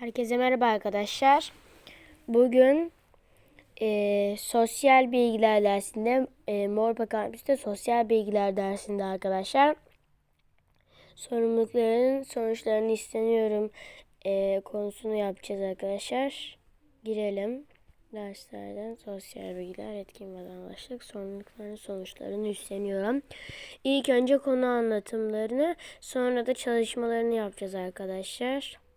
Herkese merhaba arkadaşlar. Bugün eee, sosyal bilgiler dersinde eee Morpa Kampüs'te sosyal bilgiler dersinde arkadaşlar sorumlulukların sonuçlarını isteniyorum eee, konusunu yapacağız arkadaşlar. Girelim. Derslerden sosyal bilgiler, etkin vatandaşlık, sorumlulukların sonuçlarını üstleniyorum. İlk önce konu anlatımlarını, sonra da çalışmalarını yapacağız arkadaşlar.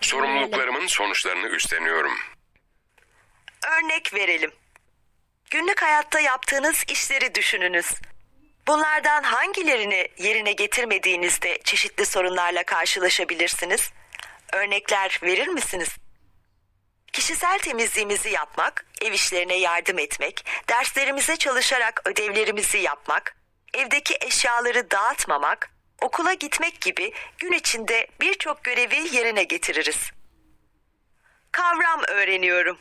Sorumluluklarımın sonuçlarını üstleniyorum. Örnek verelim. Günlük hayatta yaptığınız işleri düşününüz. Bunlardan hangilerini yerine getirmediğinizde çeşitli sorunlarla karşılaşabilirsiniz? Örnekler verir misiniz? Kişisel temizliğimizi yapmak, ev işlerine yardım etmek, derslerimize çalışarak ödevlerimizi yapmak, evdeki eşyaları dağıtmamak, okula gitmek gibi gün içinde birçok görevi yerine getiririz. Kavram öğreniyorum.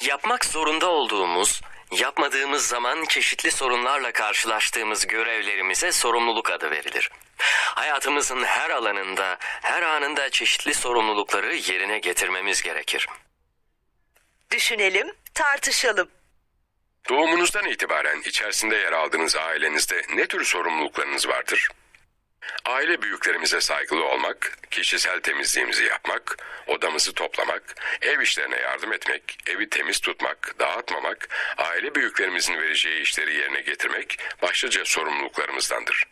Yapmak zorunda olduğumuz, yapmadığımız zaman çeşitli sorunlarla karşılaştığımız görevlerimize sorumluluk adı verilir. Hayatımızın her alanında, her anında çeşitli sorumlulukları yerine getirmemiz gerekir. Düşünelim, tartışalım. Doğumunuzdan itibaren içerisinde yer aldığınız ailenizde ne tür sorumluluklarınız vardır? Aile büyüklerimize saygılı olmak, kişisel temizliğimizi yapmak, odamızı toplamak, ev işlerine yardım etmek, evi temiz tutmak, dağıtmamak, aile büyüklerimizin vereceği işleri yerine getirmek başlıca sorumluluklarımızdandır.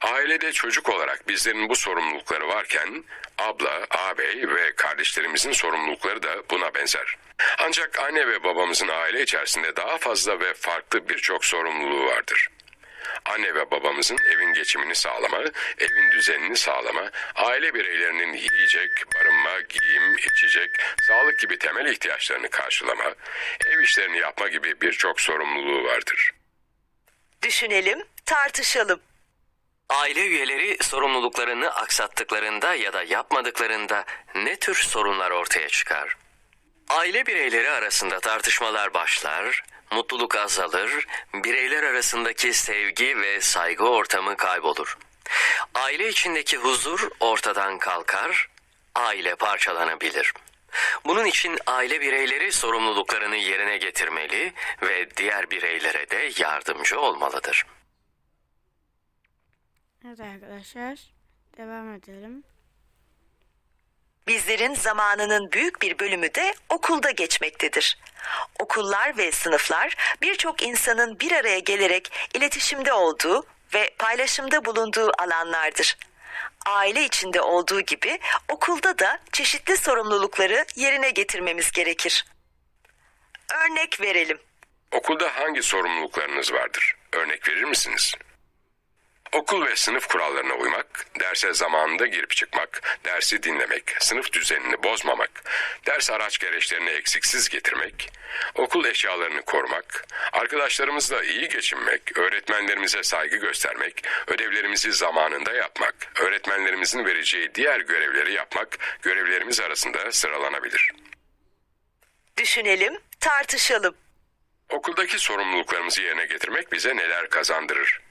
Ailede çocuk olarak bizlerin bu sorumlulukları varken abla, ağabey ve kardeşlerimizin sorumlulukları da buna benzer. Ancak anne ve babamızın aile içerisinde daha fazla ve farklı birçok sorumluluğu vardır. Anne ve babamızın evin geçimini sağlama, evin düzenini sağlama, aile bireylerinin yiyecek, barınma, giyim, içecek, sağlık gibi temel ihtiyaçlarını karşılama, ev işlerini yapma gibi birçok sorumluluğu vardır. Düşünelim, tartışalım. Aile üyeleri sorumluluklarını aksattıklarında ya da yapmadıklarında ne tür sorunlar ortaya çıkar? Aile bireyleri arasında tartışmalar başlar, mutluluk azalır, bireyler arasındaki sevgi ve saygı ortamı kaybolur. Aile içindeki huzur ortadan kalkar, aile parçalanabilir. Bunun için aile bireyleri sorumluluklarını yerine getirmeli ve diğer bireylere de yardımcı olmalıdır. Evet arkadaşlar devam edelim. Bizlerin zamanının büyük bir bölümü de okulda geçmektedir. Okullar ve sınıflar birçok insanın bir araya gelerek iletişimde olduğu ve paylaşımda bulunduğu alanlardır. Aile içinde olduğu gibi okulda da çeşitli sorumlulukları yerine getirmemiz gerekir. Örnek verelim. Okulda hangi sorumluluklarınız vardır? Örnek verir misiniz? Okul ve sınıf kurallarına uymak, derse zamanında girip çıkmak, dersi dinlemek, sınıf düzenini bozmamak, ders araç gereçlerini eksiksiz getirmek, okul eşyalarını korumak, arkadaşlarımızla iyi geçinmek, öğretmenlerimize saygı göstermek, ödevlerimizi zamanında yapmak, öğretmenlerimizin vereceği diğer görevleri yapmak görevlerimiz arasında sıralanabilir. Düşünelim, tartışalım. Okuldaki sorumluluklarımızı yerine getirmek bize neler kazandırır?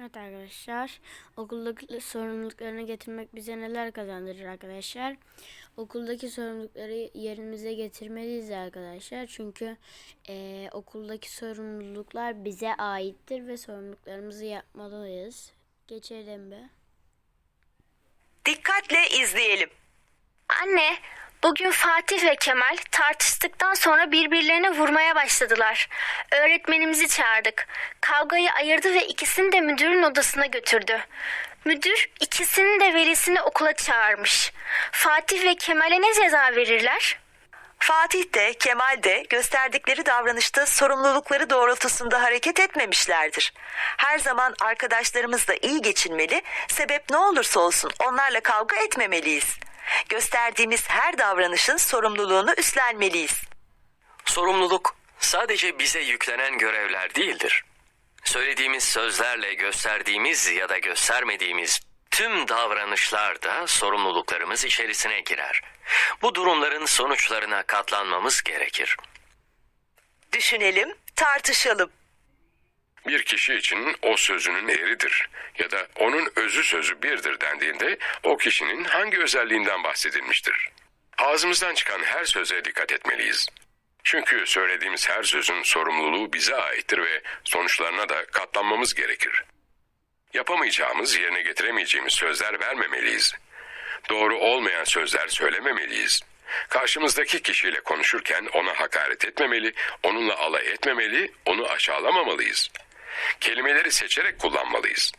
Evet arkadaşlar okuldaki sorumluluklarını getirmek bize neler kazandırır arkadaşlar. Okuldaki sorumlulukları yerimize getirmeliyiz arkadaşlar. Çünkü eee, okuldaki sorumluluklar bize aittir ve sorumluluklarımızı yapmalıyız. Geçelim be. Dikkatle izleyelim. Anne, bugün Fatih ve Kemal tartıştıktan sonra birbirlerine vurmaya başladılar. Öğretmenimizi çağırdık. Kavgayı ayırdı ve ikisini de müdürün odasına götürdü. Müdür ikisinin de velisini okula çağırmış. Fatih ve Kemal'e ne ceza verirler? Fatih de Kemal de gösterdikleri davranışta sorumlulukları doğrultusunda hareket etmemişlerdir. Her zaman arkadaşlarımızla iyi geçinmeli, sebep ne olursa olsun onlarla kavga etmemeliyiz. Gösterdiğimiz her davranışın sorumluluğunu üstlenmeliyiz. Sorumluluk sadece bize yüklenen görevler değildir. Söylediğimiz sözlerle gösterdiğimiz ya da göstermediğimiz tüm davranışlar da sorumluluklarımız içerisine girer. Bu durumların sonuçlarına katlanmamız gerekir. Düşünelim, tartışalım. Bir kişi için o sözünün eridir ya da onun özü sözü birdir dendiğinde o kişinin hangi özelliğinden bahsedilmiştir? Ağzımızdan çıkan her söze dikkat etmeliyiz. Çünkü söylediğimiz her sözün sorumluluğu bize aittir ve sonuçlarına da katlanmamız gerekir. Yapamayacağımız, yerine getiremeyeceğimiz sözler vermemeliyiz. Doğru olmayan sözler söylememeliyiz. Karşımızdaki kişiyle konuşurken ona hakaret etmemeli, onunla alay etmemeli, onu aşağılamamalıyız. Kelimeleri seçerek kullanmalıyız.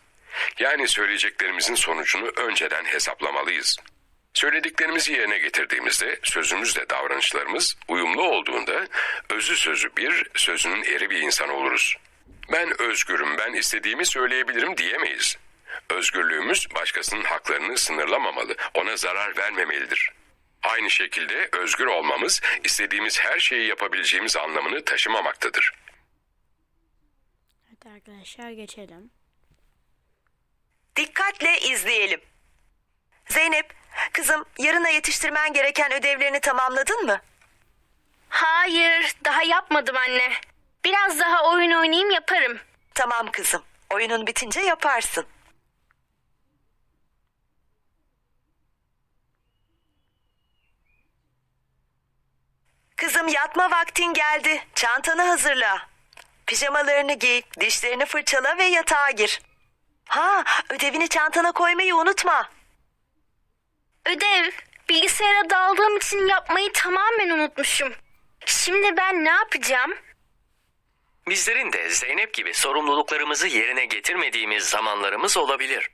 Yani söyleyeceklerimizin sonucunu önceden hesaplamalıyız. Söylediklerimizi yerine getirdiğimizde sözümüzle davranışlarımız uyumlu olduğunda özü sözü bir, sözünün eri bir insan oluruz. Ben özgürüm, ben istediğimi söyleyebilirim diyemeyiz. Özgürlüğümüz başkasının haklarını sınırlamamalı, ona zarar vermemelidir. Aynı şekilde özgür olmamız istediğimiz her şeyi yapabileceğimiz anlamını taşımamaktadır. Hadi arkadaşlar geçelim. Dikkatle izleyelim. Zeynep, kızım yarına yetiştirmen gereken ödevlerini tamamladın mı? Hayır, daha yapmadım anne. Biraz daha oyun oynayayım yaparım. Tamam kızım. Oyunun bitince yaparsın. Kızım yatma vaktin geldi. Çantanı hazırla. Pijamalarını giy, dişlerini fırçala ve yatağa gir. Ha, ödevini çantana koymayı unutma. Ödev, bilgisayara daldığım için yapmayı tamamen unutmuşum. Şimdi ben ne yapacağım? Bizlerin de Zeynep gibi sorumluluklarımızı yerine getirmediğimiz zamanlarımız olabilir.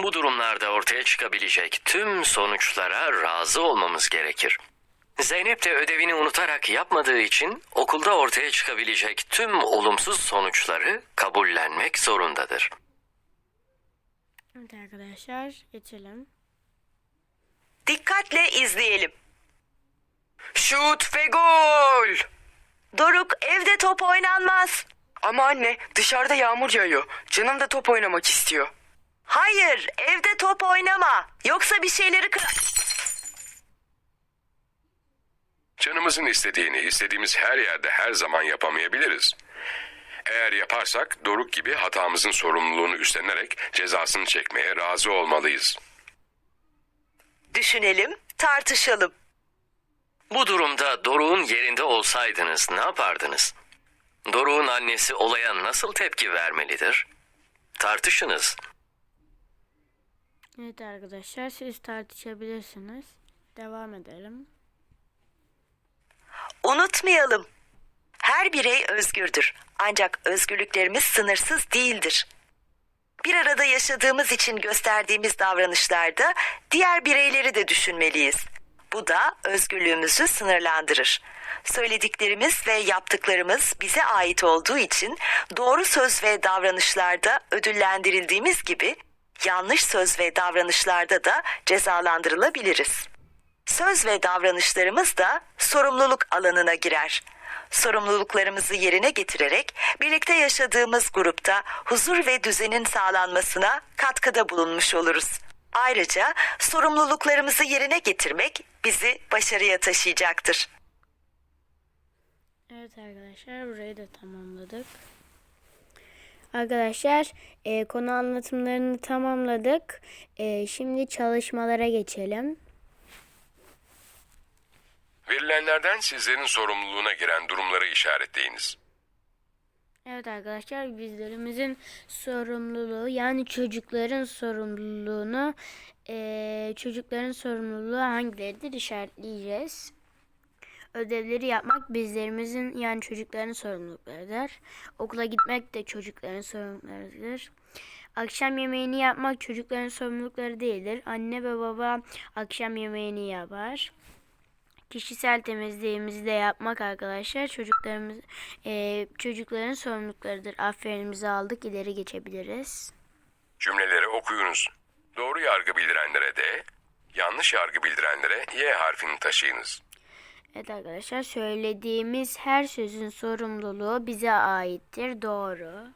Bu durumlarda ortaya çıkabilecek tüm sonuçlara razı olmamız gerekir. Zeynep de ödevini unutarak yapmadığı için okulda ortaya çıkabilecek tüm olumsuz sonuçları kabullenmek zorundadır. Evet arkadaşlar geçelim. Dikkatle izleyelim. Şut ve gol. Doruk, evde top oynanmaz. Ama anne dışarıda yağmur yağıyor. Canım da top oynamak istiyor. Hayır, evde top oynama. Yoksa bir şeyleri kır... Canımızın istediğini istediğimiz her yerde her zaman yapamayabiliriz. Eğer yaparsak Doruk gibi hatamızın sorumluluğunu üstlenerek cezasını çekmeye razı olmalıyız. Düşünelim, tartışalım. Bu durumda Doruk'un yerinde olsaydınız ne yapardınız? Doruk'un annesi olaya nasıl tepki vermelidir? Tartışınız. Evet arkadaşlar siz tartışabilirsiniz. Devam edelim. Unutmayalım. Her birey özgürdür. Ancak özgürlüklerimiz sınırsız değildir. Bir arada yaşadığımız için gösterdiğimiz davranışlarda diğer bireyleri de düşünmeliyiz. Bu da özgürlüğümüzü sınırlandırır. Söylediklerimiz ve yaptıklarımız bize ait olduğu için doğru söz ve davranışlarda ödüllendirildiğimiz gibi yanlış söz ve davranışlarda da cezalandırılabiliriz. Söz ve davranışlarımız da sorumluluk alanına girer. Sorumluluklarımızı yerine getirerek birlikte yaşadığımız grupta huzur ve düzenin sağlanmasına katkıda bulunmuş oluruz. Ayrıca sorumluluklarımızı yerine getirmek bizi başarıya taşıyacaktır. Evet arkadaşlar burayı da tamamladık. Arkadaşlar e, konu anlatımlarını tamamladık. E, şimdi çalışmalara geçelim. Verilenlerden sizlerin sorumluluğuna giren durumları işaretleyiniz. Evet arkadaşlar bizlerimizin sorumluluğu yani çocukların sorumluluğunu e, çocukların sorumluluğu hangileridir işaretleyeceğiz. Ödevleri yapmak bizlerimizin yani çocukların sorumluluklarıdır. Okula gitmek de çocukların sorumluluklarıdır. Akşam yemeğini yapmak çocukların sorumlulukları değildir. Anne ve baba akşam yemeğini yapar. Kişisel temizliğimizi de yapmak arkadaşlar çocuklarımız e, çocukların sorumluluklarıdır. Aferinimizi aldık ileri geçebiliriz. Cümleleri okuyunuz. Doğru yargı bildirenlere D, yanlış yargı bildirenlere Y harfini taşıyınız. Evet arkadaşlar söylediğimiz her sözün sorumluluğu bize aittir. Doğru.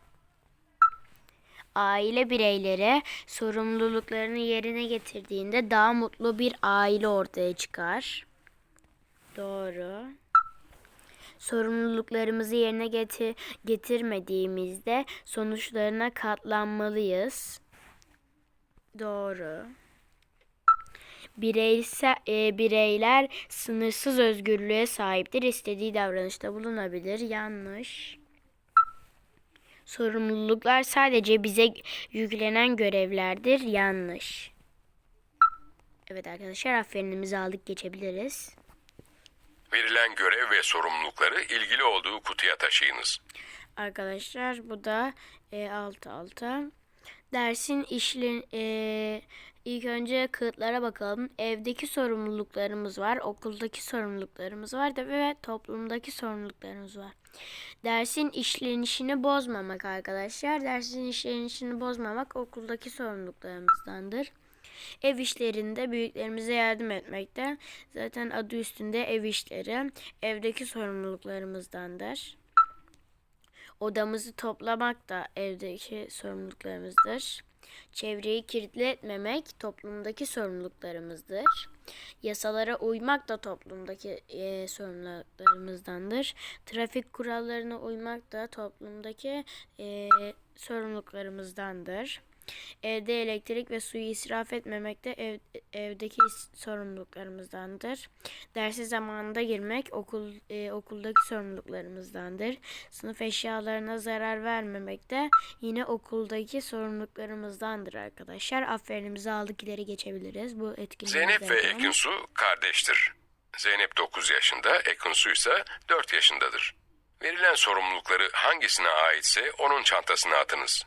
Aile bireyleri sorumluluklarını yerine getirdiğinde daha mutlu bir aile ortaya çıkar. Doğru. Sorumluluklarımızı yerine getir getirmediğimizde sonuçlarına katlanmalıyız. Doğru. Bireysel, e, bireyler sınırsız özgürlüğe sahiptir. İstediği davranışta bulunabilir. Yanlış. Sorumluluklar sadece bize yüklenen görevlerdir. Yanlış. Evet arkadaşlar aferinimizi aldık geçebiliriz. Verilen görev ve sorumlulukları ilgili olduğu kutuya taşıyınız. Arkadaşlar bu da e, altı alta. Dersin işlen e, ilk önce kağıtlara bakalım. Evdeki sorumluluklarımız var, okuldaki sorumluluklarımız var da ve toplumdaki sorumluluklarımız var. Dersin işlenişini bozmamak arkadaşlar. Dersin işlenişini bozmamak okuldaki sorumluluklarımızdandır. Ev işlerinde büyüklerimize yardım etmekte. Zaten adı üstünde ev işleri evdeki sorumluluklarımızdandır. Odamızı toplamak da evdeki sorumluluklarımızdır. Çevreyi kirletmemek toplumdaki sorumluluklarımızdır. Yasalara uymak da toplumdaki e, sorumluluklarımızdandır. Trafik kurallarına uymak da toplumdaki e, sorumluluklarımızdandır. Evde elektrik ve suyu israf etmemek de ev, evdeki sorumluluklarımızdandır. Dersi zamanında girmek okul e, okuldaki sorumluluklarımızdandır. Sınıf eşyalarına zarar vermemek de yine okuldaki sorumluluklarımızdandır arkadaşlar. Aferinimizi aldık ileri geçebiliriz. Bu etkinliğimiz Zeynep ve Ekinsu kardeştir. Zeynep 9 yaşında, Ekinsu ise 4 yaşındadır. Verilen sorumlulukları hangisine aitse onun çantasına atınız.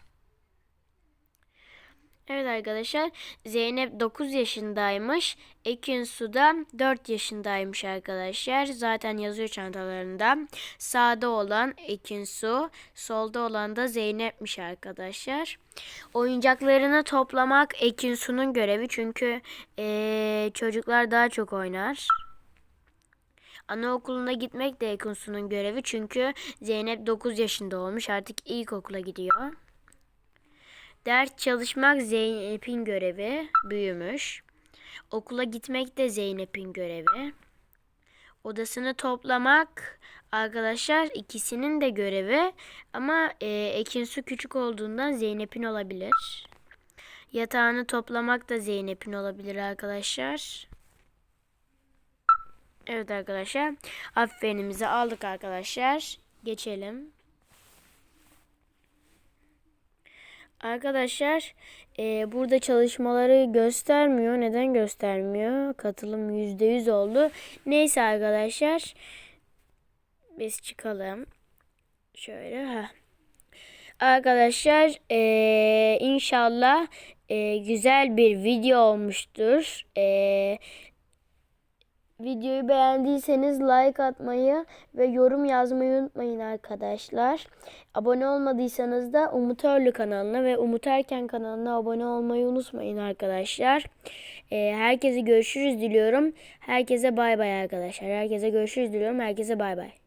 Evet arkadaşlar Zeynep 9 yaşındaymış. Ekinsu da 4 yaşındaymış arkadaşlar. Zaten yazıyor çantalarında. Sağda olan Ekinsu, solda olan da Zeynep'miş arkadaşlar. Oyuncaklarını toplamak Ekinsu'nun görevi çünkü eee, çocuklar daha çok oynar. Anaokuluna gitmek de Ekinsu'nun görevi çünkü Zeynep 9 yaşında olmuş artık ilkokula gidiyor. Ders çalışmak Zeynep'in görevi. Büyümüş. Okula gitmek de Zeynep'in görevi. Odasını toplamak arkadaşlar ikisinin de görevi. Ama e, Ekinsu küçük olduğundan Zeynep'in olabilir. Yatağını toplamak da Zeynep'in olabilir arkadaşlar. Evet arkadaşlar. Aferinimizi aldık arkadaşlar. Geçelim. Arkadaşlar e, burada çalışmaları göstermiyor. Neden göstermiyor? Katılım %100 oldu. Neyse arkadaşlar. Biz çıkalım. Şöyle. ha. Arkadaşlar e, inşallah e, güzel bir video olmuştur. E, Videoyu beğendiyseniz like atmayı ve yorum yazmayı unutmayın arkadaşlar. Abone olmadıysanız da Umut Örlü kanalına ve Umut Erken kanalına abone olmayı unutmayın arkadaşlar. Ee, herkese görüşürüz diliyorum. Herkese bay bay arkadaşlar. Herkese görüşürüz diliyorum. Herkese bay bay.